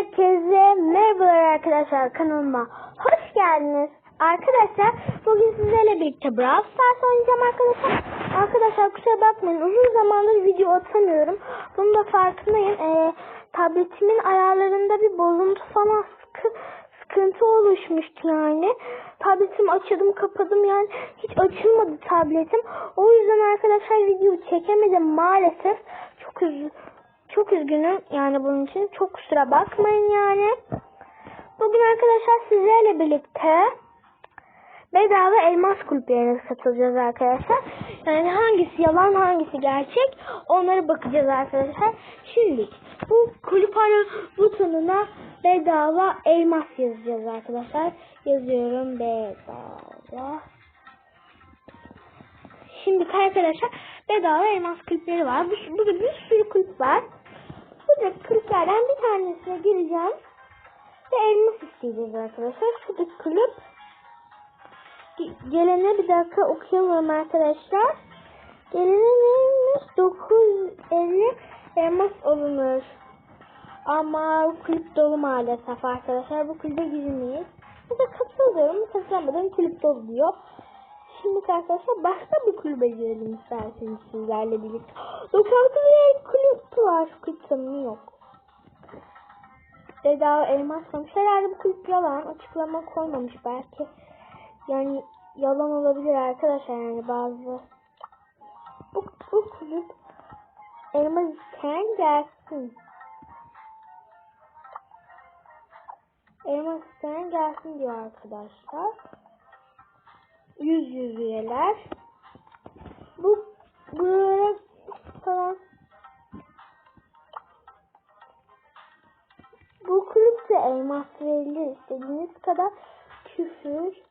Herkese merhabalar arkadaşlar kanalıma hoş geldiniz. Arkadaşlar bugün sizlerle birlikte Brawl Stars oynayacağım arkadaşlar. Arkadaşlar kusura bakmayın uzun zamandır video atamıyorum. Bunun da farkındayım. Ee, tabletimin ayarlarında bir bozuntu falan sıkı, sıkıntı oluşmuştu yani. Tabletimi açıyordum kapadım yani hiç açılmadı tabletim. O yüzden arkadaşlar video çekemedim maalesef. Çok üzüldüm. Çok üzgünüm yani bunun için. Çok kusura bakmayın yani. Bugün arkadaşlar sizlerle birlikte bedava elmas kulüplerine katılacağız arkadaşlar. Yani hangisi yalan hangisi gerçek onlara bakacağız arkadaşlar. Şimdi bu kulüp ara butonuna bedava elmas yazacağız arkadaşlar. Yazıyorum bedava. Şimdi arkadaşlar bedava elmas kulüpleri var. Bu, burada bir sürü kulüp var. Burada kulüplerden bir tanesine gireceğim. Ve elmas isteyeceğiz arkadaşlar. Şuradaki kulüp. Gelene bir dakika okuyamıyorum arkadaşlar. Gelene neymiş? 950 elmas olunur. Ama bu kulüp dolu maalesef arkadaşlar. Bu kulübe giremeyiz. Burada katılıyorum. Katılamadım. Kulüp dolu diyor. Şimdi arkadaşlar başka bir kulübe girelim isterseniz sizlerle birlikte. 96 liraya kulüp var. Tanımı yok. Bedava elmas koymuş. Herhalde bu kulüp yalan. Açıklama koymamış belki. Yani yalan olabilir arkadaşlar yani bazı. Bu, bu kulüp elmas isteyen gelsin. Elmas isteyen gelsin diyor arkadaşlar. 100 yüz üyeler. Bu böyle falan bu kulüpte elmas verilir. İstediğiniz kadar küfür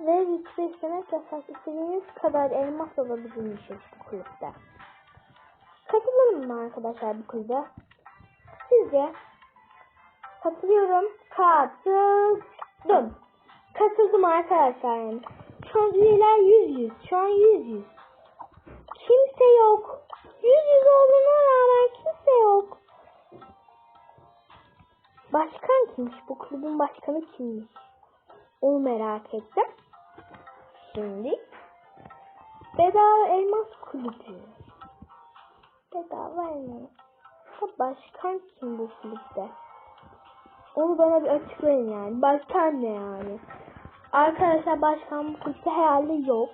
ve rütbe istemek yasak. İstediğiniz kadar elmas alabilirmişiz bu kulüpte. Katılalım mı arkadaşlar bu kulübe? Sizce? Katılıyorum. Katıldım. Katıldım arkadaşlar yani. Üyeler 100 100. Şu an 100 100. Kimse yok. 100 100 olduğuna rağmen kimse yok. Başkan kimmiş? Bu kulübün başkanı kimmiş? Onu merak ettim. Şimdi bedava elmas kulübü. Bedava elmas. Başkan kim bu kulüpte? Onu bana bir açıklayın yani. Başkan ne yani? Arkadaşlar başkan bu kulüpte herhalde yok.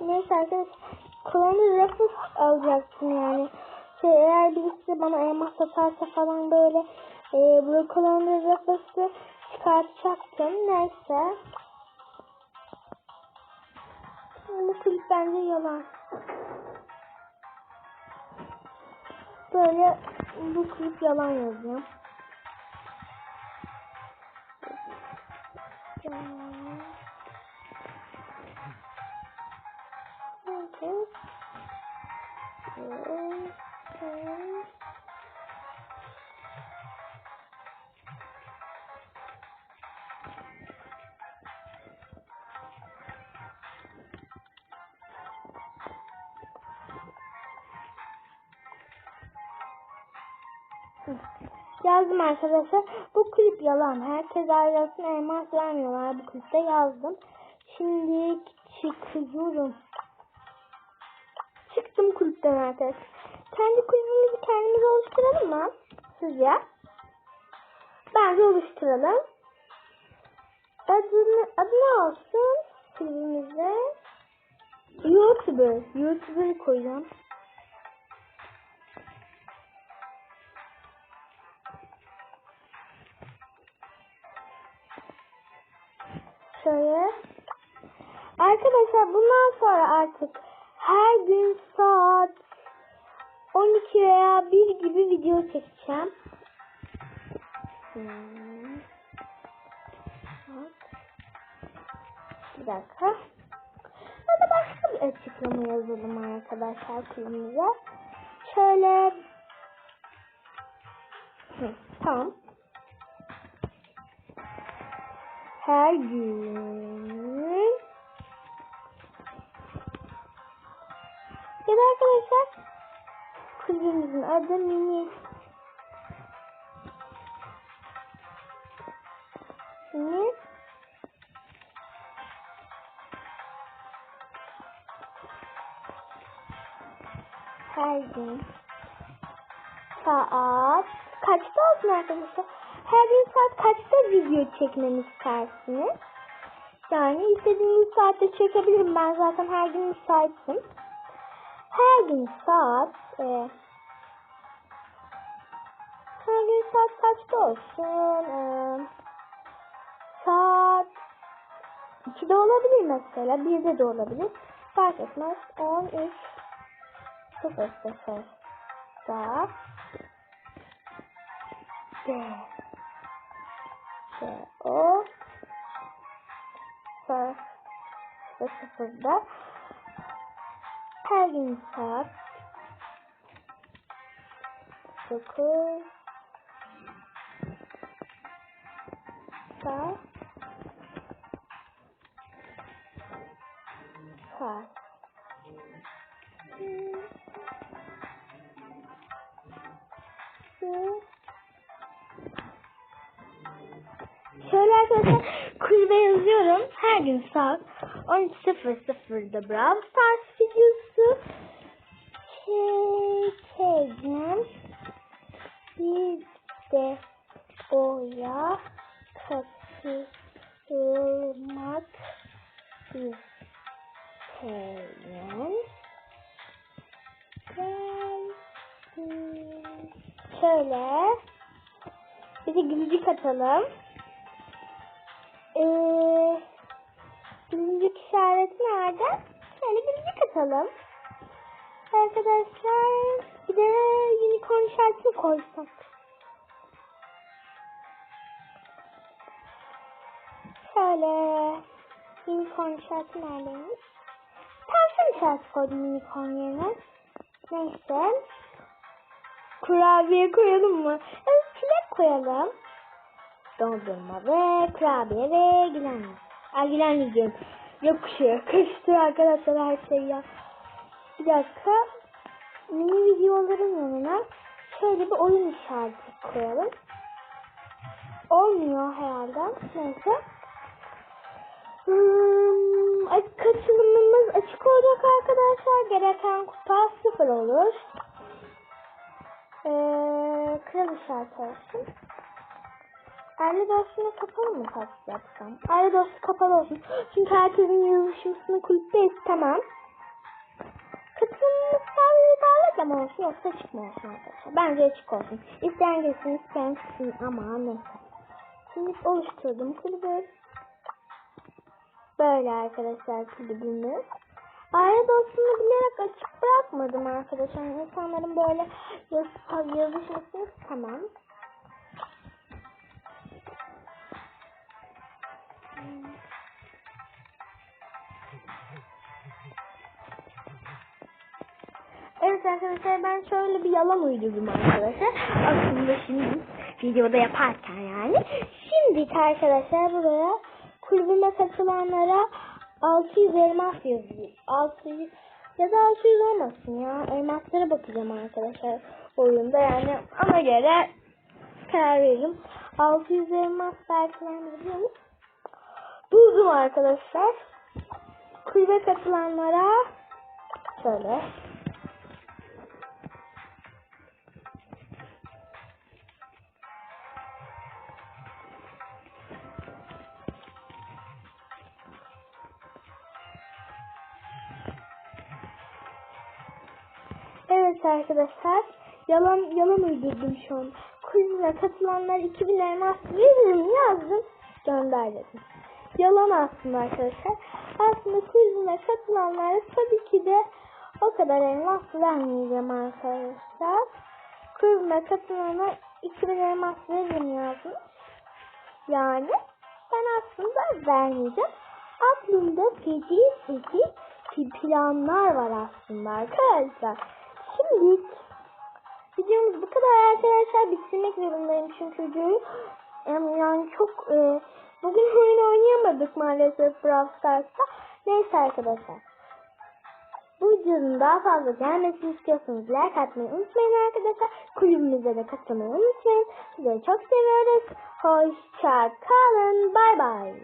Neyse arkadaşlar. Kolonu rafız alacaktım yani. Şey, eğer birisi bana elmas satarsa falan böyle e, bu kolonu rafızı çıkartacaktım. Neyse. Bu kulüp bence yalan. Böyle bu kulüp yalan yazıyor. Yazdım arkadaşlar. Bu kulüp yalan. Herkes ayrılsın elmas vermiyorlar. Bu kulüpte yazdım. Şimdi çıkıyorum. Çıktım kulüpten arkadaşlar. Kendi kulübümüzü kendimiz oluşturalım mı? Sizce? Bence oluşturalım. Adını, adı ne olsun? Kulübümüze. YouTuber. YouTuber koyacağım. Şöyle. Arkadaşlar bundan sonra artık her gün saat 12 veya 1 gibi video çekeceğim. Bir dakika. Ya başka bir açıklama yazalım arkadaşlar kulübümüze. Şöyle. Hı, tamam. Her gün ya da arkadaşlar kulübümüzün adı Mini. Mini. Her gün saat kaçta olsun arkadaşlar? Her gün saat kaçta video çekmemi istersiniz? Yani istediğiniz saatte çekebilirim. Ben zaten her gün müsaitim. Her gün saat e, her gün saat kaçta olsun? E, saat 2'de olabilir mesela. 1'de de olabilir. Fark etmez. 13 0 0 da D D O sıfır sıfırda her gün saat dokuz. Saat saat Şöyle arkadaşlar kulübe yazıyorum. Her gün saat 13.00'da Brawl Stars videosu çekeceğim. Bir de oya katılmak isteyen Şöyle bir de gülücük atalım. Ee, gülücük işareti nerede? Şöyle gülücük atalım. Arkadaşlar bir de unicorn işaretini koysak. Şöyle unicorn işareti neredeymiş? Tavşan işareti koydum unicorn yerine. Neyse. Kurabiye koyalım mı? Evet çilek koyalım. Dondurma ve kurabiye ve gülen. Ay gülen diyorum. Yokuşuyor. Kaçtı arkadaşlar her şey ya. Bir dakika. Mini videoların yanına şöyle bir oyun işareti koyalım. Olmuyor herhalde. Neyse. Hmm, katılımımız açık olacak arkadaşlar. Gereken kupa sıfır olur. Ee, kral işareti olsun. Aile dostluğunu kapalı mı yapsam? Aile dostu kapalı olsun. Çünkü herkesin yazışmasını kulüpte istemem. Sadece davetle mi olsun yoksa açık mı olsun arkadaşlar? Bence açık olsun. İsteyen gelsin isteyen çıksın ama neyse. Şimdi oluşturdum kulübü. Böyle arkadaşlar kulübümüz. Aile dostluğunu bilerek açık bırakmadım arkadaşlar. İnsanların böyle yazışmasını istemem. Evet arkadaşlar ben şöyle bir yalan uydurdum arkadaşlar. Aslında şimdi videoda yaparken yani. Şimdi arkadaşlar buraya kulübüme katılanlara 600 elmas yazıyor. 600 ya da 600 olmasın ya. Elmaslara bakacağım arkadaşlar oyunda yani ona göre karar veririm. 600 elmas ben Buldum arkadaşlar. Kulübe katılanlara şöyle Evet arkadaşlar. Yalan yalan uydurdum şu an. Kulübüne katılanlar 2000 elmas veririm yazdım. Gönder dedim. Yalan aslında arkadaşlar. Aslında kulübüne katılanlara tabii ki de o kadar elmas vermeyeceğim arkadaşlar. Kulübüne katılana 2000 elmas veririm yazdım. Yani ben aslında vermeyeceğim. Aklımda feci feci planlar var aslında arkadaşlar. Şimdi videomuz bu kadar arkadaşlar. Bitirmek zorundayım çünkü videoyu. Yani çok e, bugün oyun oynayamadık maalesef Brawl Stars'ta. Neyse arkadaşlar. Bu videonun daha fazla gelmesini istiyorsanız like atmayı unutmayın arkadaşlar. Kulübümüze de katılmayı unutmayın. Sizleri çok seviyoruz. Hoşça kalın. Bay bay.